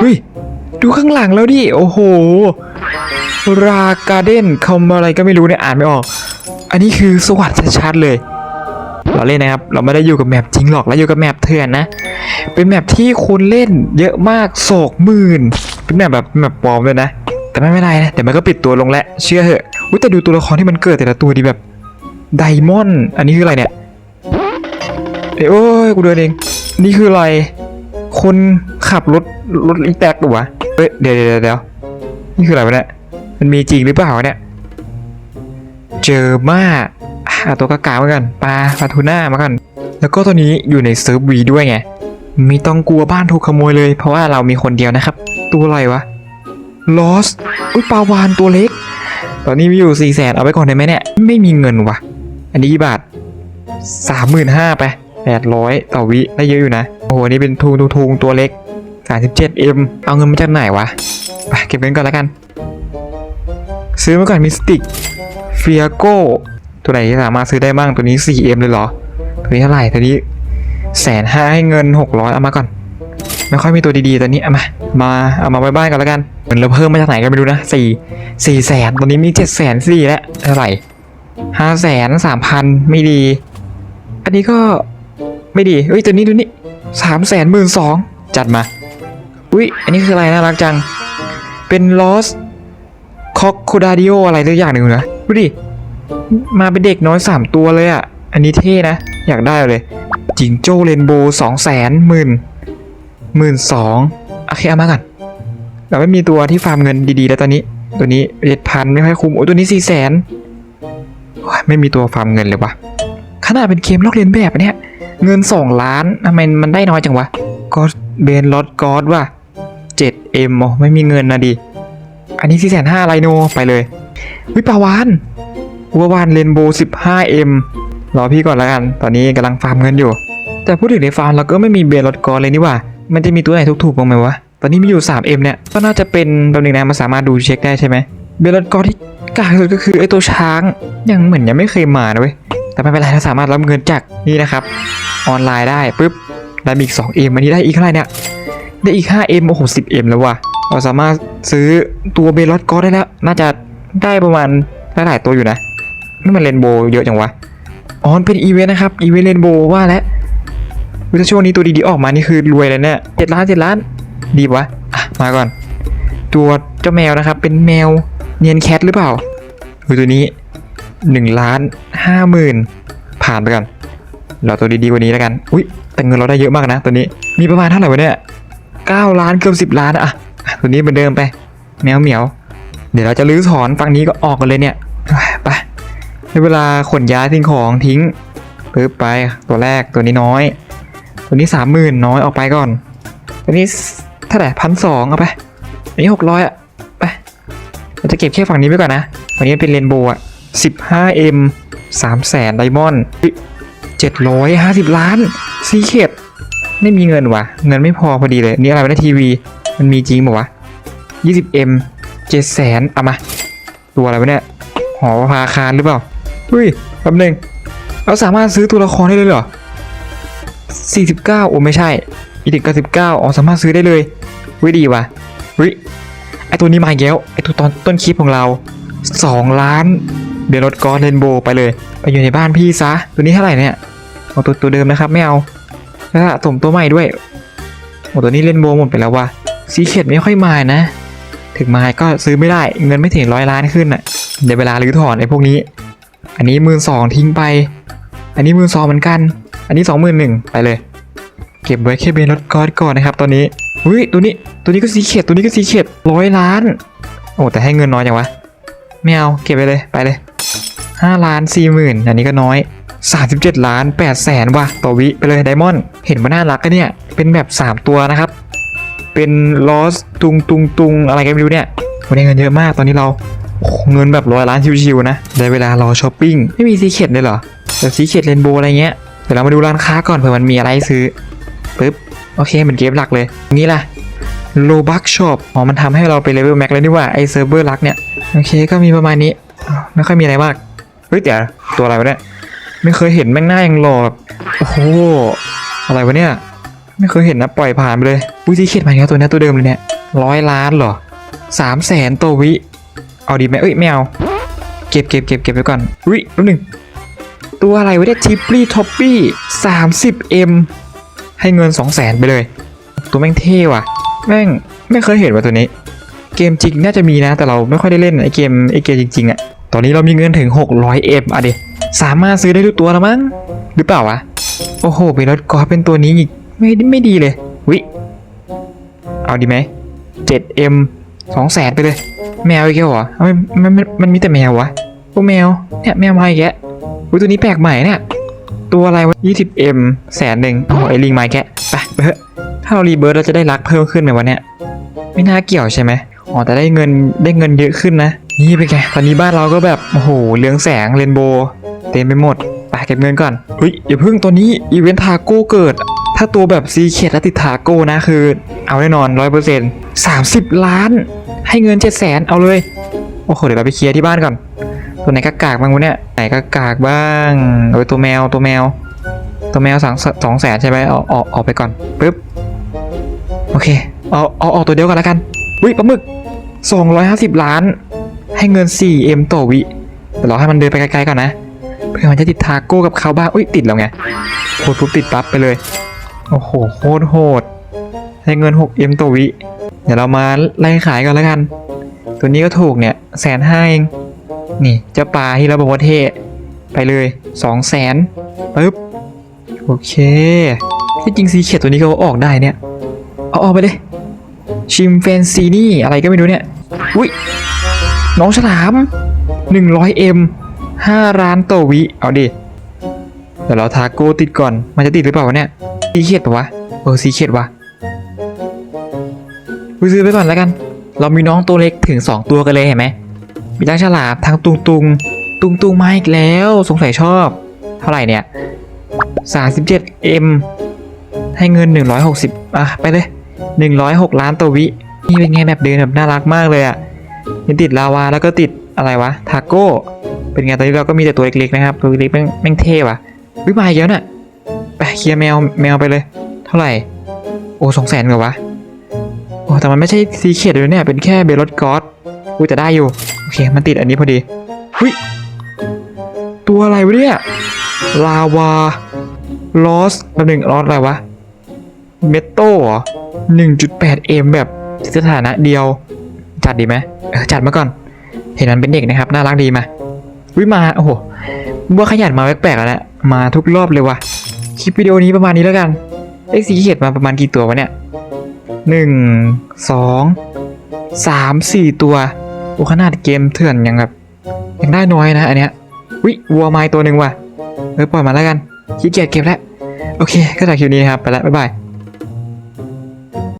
เฮ้ย ดูข้างหลังแล้วดิ โอ้โห ราการ์เด้นคำอะไรก็ไม่รู้เนี่ยอ่านไม่ออก อันนี้คือสวัสดิ์ชัดๆเลย เราเล่นนะครับ เราไม่ได้อยู่กับแมปจริงหรอก เราอยู่กับแมปเถื่อนนะ เป็นแมปที่คนเล่นเยอะมากโศกหมื่น เป็นแมปแบบแมปปลอมเลยนะ แต่ไม่เป็นไรนะ เดี๋ยวมันก็ปิดตัวลงแล้ว เชื่อเหอะอุ๊ยแต่ดูตัวละครที่มันเกิดแต่ละตัวดีแบบไดมอนด์อันนี้คืออะไรเนี่ยเอ้ยโอ้ยกูเดินเอง นี่คืออะไร คน ขับรถรถอีแตกหรอวะเฮ้ยเดี๋ยวเดี๋ยวเดี๋ยวนี่คืออะไรวะเนี่ยมันมีจริงหรือเปล่าวะเนี่ยเจอมาอะตัวกากามากันปลาปลาทูน่ามากัน แล้วก็ตัวนี้อยู่ในเซิร์ฟวีด้วยไงมีต้องกลัวบ้านถูกขโมยเลย เพราะว่าเรามีคนเดียวนะครับ ตัวอะไรวะลอสอุ้ยปลาวานตัวเล็ก ตอนนี้มีอยู่สี่แสนเอาไปก่อนได้ไหมเนี่ย ไม่มีเงินวะอันนี้กี่บาทสามหมื่นห้าไปแปดร้อยต่อวิได้เยอะอยู่นะ โอ้โหนนี่เป็นทุงทุงทุงตัวเล็ก สามสิบเจ็ดเอ็มเอาเงินมาจากไหนวะไปเก็บเงินก่อนแล้วกัน ซื้อมาก่อนมิสติกเฟียโก้ตัวไหนที่สามารถซื้อได้บ้างตัวนี้ 4M เลยเหรอ ตัวนี้เท่าไหร่ตัวนี้แสนห้าให้เงิน 600 เอามาก่อน ไม่ค่อยมีตัวดีๆตัวนี้เอามา มาเอามาไว้บ้านกันแล้วกันเหมือนเราเพิ่มมาจากไหนก็ไม่รู้นะสี่สี่แสนตอนนี้มีเจ็ดแสนสี่แล้วเท่าไหร่ห้าแสนสามพันไม่ดี อันนี้ก็ไม่ดีเฮ้ยตัวนี้ตัวนี้สามแสนหมื่นสองจัดมา อุ้ยอันนี้คืออะไรน่ารักจัง เป็นลอสคอกโคดาดิโออะไรสักอย่างหนึ่งนะดูดิ มาเป็นเด็กน้อยสามตัวเลยอะ อันนี้เท่นะ อยากได้เลย จิงโจ้เรนโบว์สองแสนหมื่นหมื่นสองโอเคเอามาก่อนเราไม่มีตัวที่ฟาร์มเงินดีๆแล้วตอนนี้ ตัวนี้เจ็ดพันไม่ค่อยคุ้ม โอ้ตัวนี้สี่แสนไม่มีตัวฟาร์มเงินเลยวะขนาดเป็นเกมลอกเลียนแบบเนี่ย เงินสองล้านทำไมมันได้น้อยจังวะก็เบนลอดกอดว่ะ เจ็ดเอ็มไม่มีเงินนะดิ อันนี้สี่แสนห้าไรโนไปเลย วิปาวานวัววานเรนโบว์ 15M รอพี่ก่อนล้วกัน ตอนนี้กำลังฟาร์มเงินอยู่ แต่พูดถึงในฟาร์มเราก็ไม่มีเบลลอดกอนเลยนี่ว่า มันจะมีตัวไหนถูกๆบ้างไหมวะ ตอนนี้มีอยู่ 3M เนี่ย ก็น่าจะเป็นแป๊บนึงนะมันสามารถดูเช็คได้ใช่ไหม เบลลอดกอนที่กากที่สุดก็คือไอ้ตัวช้าง ยังเหมือนยังไม่เคยมานะเว้ย แต่ไม่เป็นไรเราสามารถรับเงินจากนี่นะครับ ออนไลน์ได้ปุ๊บได้มีอีก 2M อันนี้ได้อีกเท่าไหร่เนี่ย ได้อีก 5M โอ้โห 10M แล้วว่ะ เราสามารถซื้อตัวเบลลอดกอนได้แล้ว น่าจะได้ประมาณหลายตัวอยู่นะนี่มันเรนโบว์เยอะจังวะ อ๋อนเป็นอีเวนต์นะครับ อีเวนต์เรนโบว์ว่าแล้ววิถ้าช่วงนี้ตัวดีๆออกมานี่คือรวยเลยเนี่ยเจ็ดล้านเจ็ดล้าน ดีวะ อะ มาก่อน ตัวเจ้าแมวนะครับ เป็นแมวเนียนแคทหรือเปล่าเฮ้ยตัวนี้หนึ่งล้านห้าหมื่นผ่านไปก่อนเราตัวดีๆกว่านี้แล้วกัน อุ้ยแต่เงินเราได้เยอะมากนะตัวนี้ มีประมาณเท่าไหร่วะเนี่ย เก้าล้านเกือบสิบล้านอะตัวนี้เหมือนเดิมไปแมวเหมียว เดี๋ยวเราจะลื้อถอนฝั่งนี้ก็ออกกันเลยเนี่ยไปได้เวลาขนย้ายสิ่งของทิ้งปึ๊บไปตัวแรกตัวนี้น้อย ตัวนี้สามหมื่นน้อยออกไปก่อน ตัวนี้เท่าไหร่พันสองเอาไปอันนี้หกร้อยอะไปเราจะเก็บแค่ฝั่งนี้ไว้ก่อนนะฝั่งนี้เป็นเรนโบว์อะสิบห้าเอ็มสามแสนไดมอนด์เจ็ดร้อยห้าสิบล้านซีเคด ไม่มีเงินวะเงินไม่พอพอดีเลยนี่อะไรวะเนี่ยทีวี มันมีจริงป่าวะยี่สิบเอ็มเจแสนเอามา ตัวอะไรวะเนี่ย หอประภาคารหรือเปล่าเฮ้ยแป๊บหนึงเราสามารถซื้อตัวละครได้เลยเหรอ 49 โอ้ไม่ใช่อีถึง99อ๋อสามารถซื้อได้เลยวิดีว่ะเฮ้ยไอตัวนี้มาอีกแล้วไอตัวตอนต้นคลิปของเรา 2 ล้านเบลลดกอนเรนโบไปเลย ไปอยู่ในบ้านพี่ซะ ตัวนี้เท่าไหร่เนี่ยเอาตัวตัวเดิมนะครับ ไม่เอา แล้วก็สมตัวใหม่ด้วยโอ้ตัวนี้เรนโบหมดไปแล้วว่ะซีเคดไม่ค่อยมานะ ถึงมาก็ซื้อไม่ได้เงินไม่ถึงร้อยล้านขึ้นอะเดี๋ยวเวลารื้อถอนไอ้พวกนี้ อันนี้หมื่นสองทิ้งไป อันนี้หมื่นสองเหมือนกัน อันนี้สองหมื่นหนึ่งไปเลย เก็บไว้แค่เบนรถกอดก่อนนะครับตอนนี้อุ้ยตัวนี้ตัวนี้ก็สีเข็ดตัวนี้ก็สีเข็ดร้อยล้าน โอ้แต่ให้เงินน้อยจังวะไม่เอาเก็บไปเลยไปเลย ห้าล้านสี่หมื่นอันนี้ก็น้อยสามสิบเจ็ดล้านแปดแสนว่ะต่อวิไปเลยไดมอนด์เห็นว่าน่ารักกันเนี่ย เป็นแบบสามตัวนะครับ เป็นลอสตุงตุงตุงอะไรกันไม่รู้เนี่ยวันนี้เงินเยอะมากตอนนี้เราเงินแบบร้อยล้านชิวๆนะ ได้เวลารอช้อปปิ้ง ไม่มีซีเคดเลยเหรอแต่ซีเคดเรนโบว์อะไรเงี้ยเดี๋ยวเรามาดูร้านค้าก่อนเผื่อมันมีอะไรซื้อปึ๊บโอเคเหมือนเกมหลักเลยนี่ล่ะโลบักช็อปอ๋อมันทำให้เราไปเลเวลแม็กเลยนี่ว่าไอเซิร์ฟเวอร์ลักเนี่ย โอเคก็มีประมาณนี้ ไม่ค่อยมีอะไรมาก เฮ้ยเดี๋ยวตัวอะไรวะเนี่ยไม่เคยเห็นแม่งหน้ายังหล่อแบบโอ้โหอะไรวะเนี่ย ไม่เคยเห็นนะปล่อยผ่านไปเลยอุ้ยซีเขียดมาอีกแล้วตัวเนี้ยตัวเดิมเลยเนี่ยร้อยล้านเหรอสามแสนตัววิเอาดีไหมเอ้ยไม่เอาเก็บเก็บเก็บเก็บไปก่อนอุ้ยแป๊บหนึงตัวอะไรวะเนี่ยทิปปี้ท็อปปี้สามสิบเอ็มให้เงินสองแสนไปเลย ตัวแม่งเท่ว่ะ แม่งไม่เคยเห็นว่าตัวนี้ เกมจริงน่าจะมีนะแต่เราไม่ค่อยได้เล่นไอเกมไอเกมจริงๆอะ ตอนนี้เรามีเงินถึง 600 m อะเดสามารถซื้อได้ทุกตัวแล้วมั้ง หรือเปล่าวะ โอ้โหเป็นรถกอล์ฟเป็นตัวนี้อีก ไม่ไม่ดีเลย วิ เอาดีไหม 7m 2 0 0แสนไปเลย แมวอีกแล้วเหรอทำไมมันมันมันมีแต่แมววะโอ้แมว เนี่ยแมวมาอีกแล้วอุ้ยตัวนี้แปลกใหม่เนี่ย ตัวอะไรวะ 20m แสนหนึ่งโอ้ไอลิงมาแกไปไปเถอะถ้าเรารีเบิร์ดเราจะได้รักเพิ่มขึ้นไหมวะเนี่ย ไม่น่าเกี่ยวใช่ไหม อ๋อแต่ได้เงินได้เงินเยอะขึ้นนะ นี่เป็นไงตอนนี้บ้านเราก็แบบโอ้โหเรืองแสงเรนโบว์เต็มไปหมดไปเก็บเงินก่อนเฮ้ยอย่าเพิ่งตัวนี้อีเวนต์ทาโก้เกิด ถ้าตัวแบบซีเคทและติดทาโก้นะคือ เอาแน่นอนร้อยเปอร์เซ็นต์สามสิบล้าน ให้เงินเจ็ดแสนเอาเลยโอ้โหเดี๋ยวเราไปเคลียร์ที่บ้านก่อน ตัวไหนกากากบ้างวะเนี่ยไหนกากากบ้างเออตัวแมวตัวแมว ตัวแมวสองสองแสนใช่ไหมเอาออกออกไปก่อนปึ๊บโอเคเอาเอาเอาตัวเดียวกันแล้วกันวิปลาหมึก 250 ล้าน ให้เงิน 4M ต่อวิแต่เราให้มันเดินไปไกลๆก่อนนะ เพื่อมันจะติดทาโก้กับเขาบ้าง อุ้ยติดแล้วไงโคตรปุ๊บติดปั๊บไปเลย โอ้โหโคตรโหด ให้เงิน 6M ต่อวิ เดี๋ยวเรามาไล่ขายกันแล้วกัน ตัวนี้ก็ถูกเนี่ยแสนห้าเอง นี่เจ้าปลาที่เราบอกว่าเทไปเลย2 0 0แสนปึ๊บ โอเค ที่จริงสีเขียดตัวนี้ก็เอาออกได้เนี่ย เอาออกไปเลย ชิมเฟนซีนี่อะไรก็ไม่รู้เนี่ย อุ้ยน้องฉลาม 100M 5ร้านต่อวิ เอาดิ เดี๋ยวเราทาโก้ติดก่อน มันจะติดหรือเปล่าวะเนี่ยสีเขียดปะวะ เออสีเขียดวะกูซื้อไปก่อนแล้วกัน เรามีน้องตัวเล็กถึง 2 ตัวกันเลยเห็นไหม มีทั้งฉลามทั้งตุงตุง ตุงตุงมาอีกแล้ว สงสัยชอบ เท่าไหร่เนี่ย 37M ให้เงิน 160 อะ ไปเลย 106 ล้านตัววิ นี่เป็นไงแบบเดินแบบน่ารักมากเลยอะ่ะมีติดลาวาแล้วก็ติดอะไรวะทาโก้เป็นไงตอนนี้เราก็มีแต่ตัวเล็กๆนะครับตัวเล็กๆแม่งเท่ว่ะวิมาอีกแล้วน่ะไปเคลียร์แมวแมวไปเลย เท่าไหร่ โอ้สองแสนกว่าวะโอ้แต่มันไม่ใช่ซีเคดเลยเนี่ยเป็นแค่เบลลดกอสอุ้ยแต่ได้อยู่โอเคมันติดอันนี้พอดีหุยตัวอะไรวะเนี่ยลาวาลอสแป๊บหนึ่งลอสอะไรวะเมโต้เหรอ 1.8M แบบ สถานะเดียว จัดดีไหมเออจัดมาก่อน เห็นมันเป็นเด็กนะครับ น่ารักดีมาวิมา โอ้โหบัวขยันมาแปลกๆแล้วนะมาทุกรอบเลยว่ะ คลิปวิดีโอนี้ประมาณนี้แล้วกันเอ็กซ์เขียดมาประมาณกี่ตัววะเนี่ยหนึ่งสองสามสี่ตัวโอ้ขนาดเกมเถื่อนยังแบบยังได้น้อยนะอันเนี้ยวิวัวไม้ตัวหนึ่งว่ะเออปล่อยมาแล้วกันขี้เกียจเก็บแล้ว โอเค ก็จากคลิปนี้นะครับ ไปแล้ว บ๊ายบาย